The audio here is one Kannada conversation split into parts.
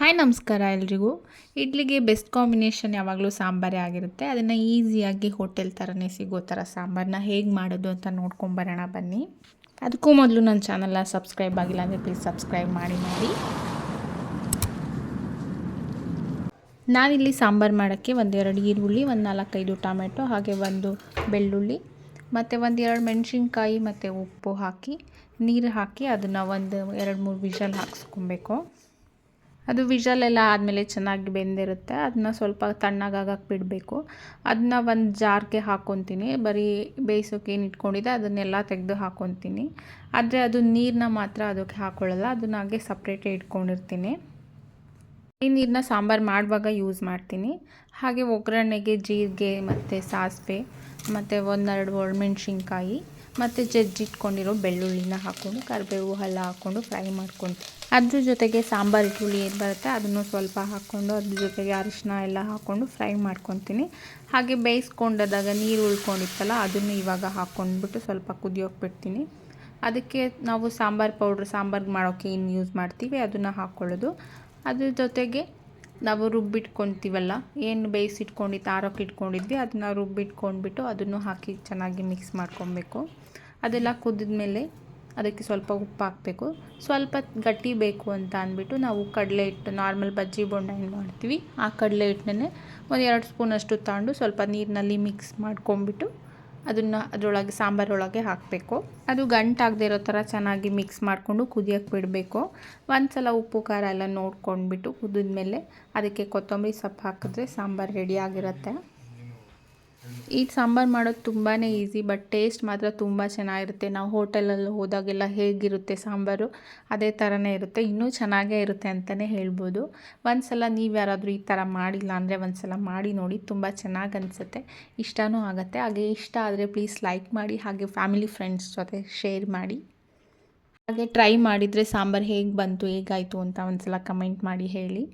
ಹಾಯ್, ನಮಸ್ಕಾರ ಎಲ್ರಿಗೂ. ಇಡ್ಲಿಗೆ ಬೆಸ್ಟ್ ಕಾಂಬಿನೇಷನ್ ಯಾವಾಗಲೂ ಸಾಂಬಾರೇ ಆಗಿರುತ್ತೆ. ಅದನ್ನು ಈಸಿಯಾಗಿ ಹೋಟೆಲ್ ಥರನೇ ಸಿಗೋ ಥರ ಸಾಂಬಾರನ್ನ ಹೇಗೆ ಮಾಡೋದು ಅಂತ ನೋಡ್ಕೊಂಬರೋಣ ಬನ್ನಿ. ಅದಕ್ಕೂ ಮೊದಲು ನನ್ನ ಚಾನಲ್ನ ಸಬ್ಸ್ಕ್ರೈಬ್ ಆಗಿಲ್ಲ ಅಂದರೆ ಪ್ಲೀಸ್ ಸಬ್ಸ್ಕ್ರೈಬ್ ಮಾಡಿ ಮಾಡಿ ನಾನಿಲ್ಲಿ ಸಾಂಬಾರು ಮಾಡೋಕ್ಕೆ ಒಂದೆರಡು ಈರುಳ್ಳಿ, ಒಂದು ನಾಲ್ಕೈದು ಟೊಮೆಟೊ, ಹಾಗೆ ಒಂದು ಬೆಳ್ಳುಳ್ಳಿ, ಮತ್ತು ಒಂದೆರಡು ಮೆಣಸಿನ್ಕಾಯಿ, ಮತ್ತು ಉಪ್ಪು ಹಾಕಿ, ನೀರು ಹಾಕಿ, ಅದನ್ನು ಒಂದು ಎರಡು ಮೂರು ವಿಷಲ್ ಹಾಕ್ಸ್ಕೊಬೇಕು. ಅದು ವಿಷಲೆಲ್ಲ ಆದಮೇಲೆ ಚೆನ್ನಾಗಿ ಬೆಂದಿರುತ್ತೆ. ಅದನ್ನ ಸ್ವಲ್ಪ ತಣ್ಣಗಾಗಕ್ಕೆ ಬಿಡಬೇಕು ಅದನ್ನ ಒಂದು ಜಾರ್ಗೆ ಹಾಕ್ಕೊತೀನಿ ಬರೀ ಬೇಯಿಸೋಕೆ ಏನು ಇಟ್ಕೊಂಡಿದೆ ಅದನ್ನೆಲ್ಲ ತೆಗೆದು ಹಾಕ್ಕೊತೀನಿ ಆದರೆ ಅದು ನೀರನ್ನ ಮಾತ್ರ ಅದಕ್ಕೆ ಹಾಕ್ಕೊಳ್ಳಲ್ಲ ಅದನ್ನ ಹಾಗೆ ಸಪ್ರೇಟೇ ಇಟ್ಕೊಂಡಿರ್ತೀನಿ. ಈ ನೀರನ್ನ ಸಾಂಬಾರು ಮಾಡುವಾಗ ಯೂಸ್ ಮಾಡ್ತೀನಿ. ಹಾಗೆ ಒಗ್ಗರಣೆಗೆ ಜೀರಿಗೆ ಮತ್ತು ಸಾಸಿವೆ, ಮತ್ತು ಒಂದೆರಡು ಒಣಮೆಣ್ಸಿನ್ಕಾಯಿ ಮತ್ತು ಜಜ್ಜಿಟ್ಕೊಂಡಿರೋ ಬೆಳ್ಳುಳ್ಳಿನ ಹಾಕ್ಕೊಂಡು ಕರಿಬೇವು ಎಲ್ಲ ಹಾಕ್ಕೊಂಡು ಫ್ರೈ ಮಾಡ್ಕೊಂಡು, ಅದ್ರ ಜೊತೆಗೆ ಸಾಂಬಾರು ಹುಳಿ ಏನು ಬರುತ್ತೆ ಅದನ್ನು ಸ್ವಲ್ಪ ಹಾಕ್ಕೊಂಡು ಅದ್ರ ಜೊತೆಗೆ ಅರಿಶಿನ ಎಲ್ಲ ಹಾಕ್ಕೊಂಡು ಫ್ರೈ ಮಾಡ್ಕೊತೀನಿ. ಹಾಗೆ ಬೇಯಿಸ್ಕೊಂಡಾದಾಗ ನೀರು ಉಳ್ಕೊಂಡಿತ್ತಲ್ಲ, ಅದನ್ನು ಇವಾಗ ಹಾಕ್ಕೊಂಡ್ಬಿಟ್ಟು ಸ್ವಲ್ಪ ಕುದಿಯೋಕೆ ಬಿಡ್ತೀನಿ. ಅದಕ್ಕೆ ನಾವು ಸಾಂಬಾರು ಪೌಡ್ರ್ ಸಾಂಬಾರ್ಗೆ ಮಾಡೋಕ್ಕೆ ಏನು ಯೂಸ್ ಮಾಡ್ತೀವಿ, ಅದನ್ನು ಹಾಕ್ಕೊಳ್ಳೋದು ಅದ್ರ ಜೊತೆಗೆ ನಾವು ರುಬ್ಬಿಟ್ಕೊತೀವಲ್ಲ, ಏನು ಬೇಯಿಸಿಟ್ಕೊಂಡಿದ್ದು ಆರೋಕ್ಕೆ ಇಟ್ಕೊಂಡಿದ್ವಿ, ಅದನ್ನ ರುಬ್ಬಿಟ್ಕೊಂಡ್ಬಿಟ್ಟು ಅದನ್ನು ಹಾಕಿ ಚೆನ್ನಾಗಿ ಮಿಕ್ಸ್ ಮಾಡ್ಕೊಬೇಕು. ಅದೆಲ್ಲ ಕುದ್ದ ಮೇಲೆ ಅದಕ್ಕೆ ಸ್ವಲ್ಪ ಉಪ್ಪು ಹಾಕಬೇಕು. ಸ್ವಲ್ಪ ಗಟ್ಟಿ ಬೇಕು ಅಂತ ಅಂದ್ಬಿಟ್ಟು ನಾವು ಕಡಲೆ ಹಿಟ್ಟು, ನಾರ್ಮಲ್ ಬಜ್ಜಿ ಬೊಂಡ ಏನು ಮಾಡ್ತೀವಿ, ಆ ಕಡಲೆ ಹಿಟ್ಟನ್ನೇ ಒಂದು ಎರಡು ಸ್ಪೂನಷ್ಟು ತಗೊಂಡು ಸ್ವಲ್ಪ ನೀರಿನಲ್ಲಿ ಮಿಕ್ಸ್ ಮಾಡ್ಕೊಂಬಿಟ್ಟು ಅದನ್ನು ಅದರೊಳಗೆ ಸಾಂಬಾರೊಳಗೆ ಹಾಕಬೇಕು. ಅದು ಗಂಟಾಗದೆ ಇರೋ ಥರ ಚೆನ್ನಾಗಿ ಮಿಕ್ಸ್ ಮಾಡಿಕೊಂಡು ಕುದಿಯೋಕ್ಕೆ ಬಿಡಬೇಕು. ಒಂದು ಸಲ ಉಪ್ಪು, ಖಾರ ಎಲ್ಲ ನೋಡ್ಕೊಂಡ್ಬಿಟ್ಟು ಕುದಿದ್ಮೇಲೆ ಅದಕ್ಕೆ ಕೊತ್ತಂಬರಿ ಸೊಪ್ಪು ಹಾಕಿದ್ರೆ ಸಾಂಬಾರು ರೆಡಿ ಆಗಿರುತ್ತೆ. ಈ ಸಾಂಬಾರು ಮಾಡೋದು ತುಂಬಾ ಈಸಿ ಬಟ್ ಟೇಸ್ಟ್ ಮಾತ್ರ ತುಂಬ ಚೆನ್ನಾಗಿರುತ್ತೆ. ನಾವು ಹೋಟೆಲಲ್ಲಿ ಹೋದಾಗೆಲ್ಲ ಹೇಗಿರುತ್ತೆ ಸಾಂಬಾರು, ಅದೇ ಥರನೇ ಇರುತ್ತೆ. ಇನ್ನೂ ಚೆನ್ನಾಗೇ ಇರುತ್ತೆ ಅಂತಲೇ ಹೇಳ್ಬೋದು. ಒಂದು ಸಲ ನೀವು ಯಾರಾದರೂ ಈ ಥರ ಮಾಡಿಲ್ಲ ಅಂದರೆ ಒಂದು ಸಲ ಮಾಡಿ ನೋಡಿ, ತುಂಬ ಚೆನ್ನಾಗಿ ಅನಿಸುತ್ತೆ. ಇಷ್ಟವೂ ಆಗುತ್ತೆ. ಹಾಗೆ ಇಷ್ಟ ಆದರೆ ಪ್ಲೀಸ್ ಲೈಕ್ ಮಾಡಿ, ಹಾಗೆ ಫ್ಯಾಮಿಲಿ ಫ್ರೆಂಡ್ಸ್ ಜೊತೆ ಶೇರ್ ಮಾಡಿ. ಹಾಗೆ ಟ್ರೈ ಮಾಡಿದರೆ ಸಾಂಬಾರು ಹೇಗೆ ಬಂತು, ಹೇಗಾಯಿತು ಅಂತ ಒಂದು ಸಲ ಕಮೆಂಟ್ ಮಾಡಿ ಹೇಳಿ.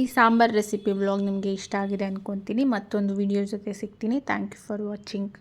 ಈ ಸಾಂಬಾರ್ ರೆಸಿಪಿ ಬ್ಲಾಗ್ ನಿಮಗೆ ಇಷ್ಟ ಆಗಿದೆ ಅಂದ್ಕೊತೀನಿ ಮತ್ತೊಂದು ವಿಡಿಯೋ ಜೊತೆ ಸಿಗ್ತೀನಿ. Thank you for watching